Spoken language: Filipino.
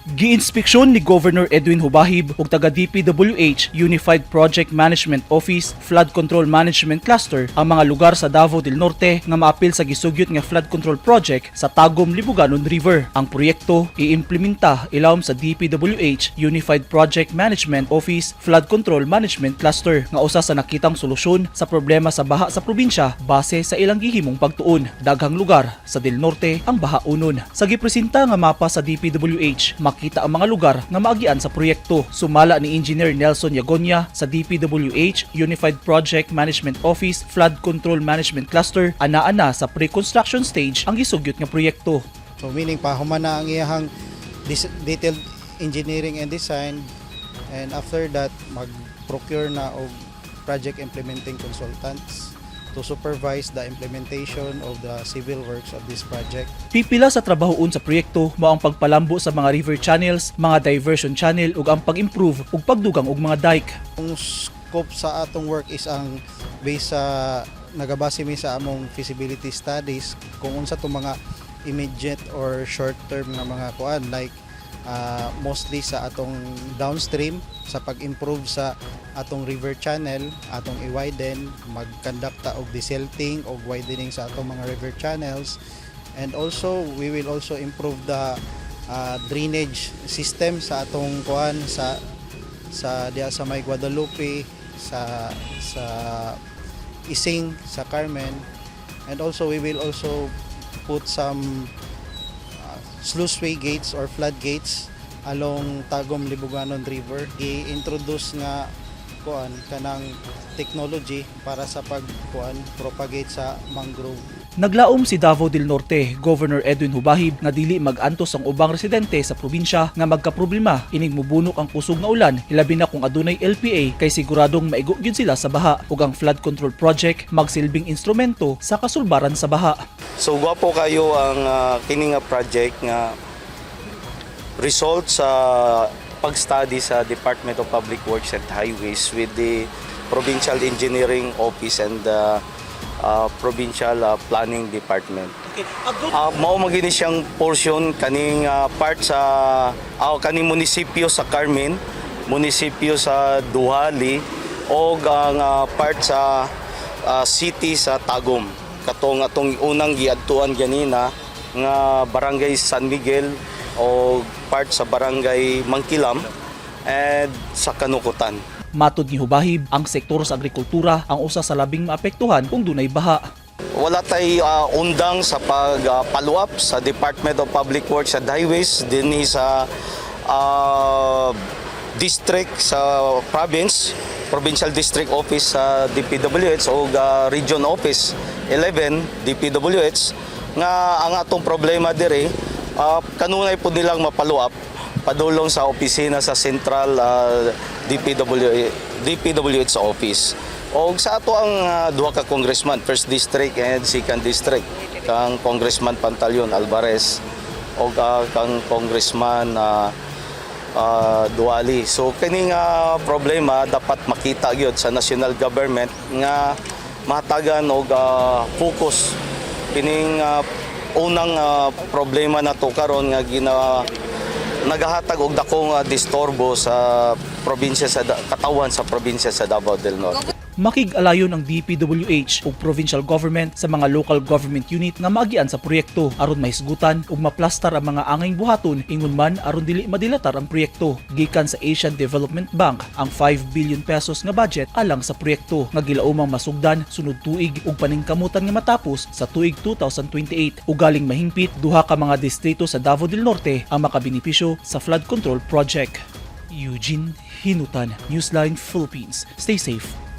Giinspeksyon ni Governor Edwin Hubahib ug taga DPWH Unified Project Management Office Flood Control Management Cluster ang mga lugar sa Davao del Norte nga maapil sa gisugyot nga flood control project sa Tagum Libuganon River. Ang proyekto iimplementa ilawom sa DPWH Unified Project Management Office Flood Control Management Cluster nga usa sa nakitang solusyon sa problema sa baha sa probinsya base sa ilang gihimong pagtuon. Daghang lugar sa Del Norte ang baha unon. Sa gipresenta nga mapa sa DPWH, makita ang mga lugar nga maagian sa proyekto. Sumala ni Engineer Nelson Yagonya sa DPWH Unified Project Management Office Flood Control Management Cluster ana-ana sa pre-construction stage ang gisugyot nga proyekto. So meaning pa human na ang iyahang detailed engineering and design and after that mag-procure na og project implementing consultants to supervise the implementation of the civil works of this project. Pipila sa trabahoon sa proyekto mao ang pagpalambo sa mga river channels, mga diversion channel ug ang pag-improve ug pagdugang og mga dike. Ang scope sa atong work is ang based sa nagabase mi sa among feasibility studies kung unsa to mga immediate or short term nga mga kuan like uh, mostly sa atong downstream sa pag-improve sa atong river channel atong i-widen magkandakta og desilting og widening sa atong mga river channels. And also we will also improve the uh, drainage system sa atong kuan sa sa diya sa may Guadalupe sa sa Ising sa Carmen. And also we will also put some sluiceway gates or floodgates along Tagum Libuganon River i-introduce nga kuan kanang technology para sa pag kuan propagate sa mangrove. Naglaom si Davao del Norte, Governor Edwin Hubahib nga dili mag-antos ang ubang residente sa probinsya nga magkaproblema. Ining mubunok ang kusog nga ulan hilabi na kung adunay LPA kay siguradong maigo gyud sila sa baha. Ug ang flood control project magsilbing instrumento sa kasulbaran sa baha. So gwapo kayo ang ah, kini nga project nga result sa pag-study sa Department of Public Works and Highways with the Provincial Engineering Office and the ah, Provincial ah, Planning Department. Ah, mao magini siyang portion kaning ah, part sa ah, kaning munisipyo sa Carmen, munisipyo sa Duhali o ang ah, part sa ah, city sa Tagum. Katong atong unang giadtuan ganina nga barangay San Miguel o part sa barangay Mangkilam and sa Kanukutan. Matod ni Hubahib, ang sektor sa agrikultura ang usa sa labing maapektuhan kung dunay baha. Wala tay ah, undang sa pag-follow up sa Department of Public Works and Highways dinhi sa ah, district sa province, provincial district office sa DPWH o ah, region office 11 DPWH nga ang atong problema dire ah, kanunay po nilang mapalo up padulong sa opisina sa Central ah, DPW DPWH office. O sa ato ang ah, duha ka congressman, first district and second district, kang congressman Pantaleon Alvarez o ka- kang congressman ah, ah, Duali. So kini nga problema dapat makita gyud sa national government nga mahatagan og ah, focus kining ah, unang ah, problema na to karon nga gina nagahatag og dakong ah, disturbo sa probinsya sa katawan sa probinsya sa Davao del Norte. Makig-alayon ang DPWH ug provincial government sa mga local government unit nga maagian sa proyekto aron mahisgutan ug maplastar ang mga angay buhaton ingon man aron dili madilatar ang proyekto. Gikan sa Asian Development Bank ang 5 billion pesos nga budget alang sa proyekto nga gilaumang masugdan sunod tuig ug paningkamutan nga matapos sa tuig 2028 ug galing mahingpit duha ka mga distrito sa Davao del Norte ang makabenepisyo sa flood control project. Eugene Hinutan, Newsline Philippines. Stay safe.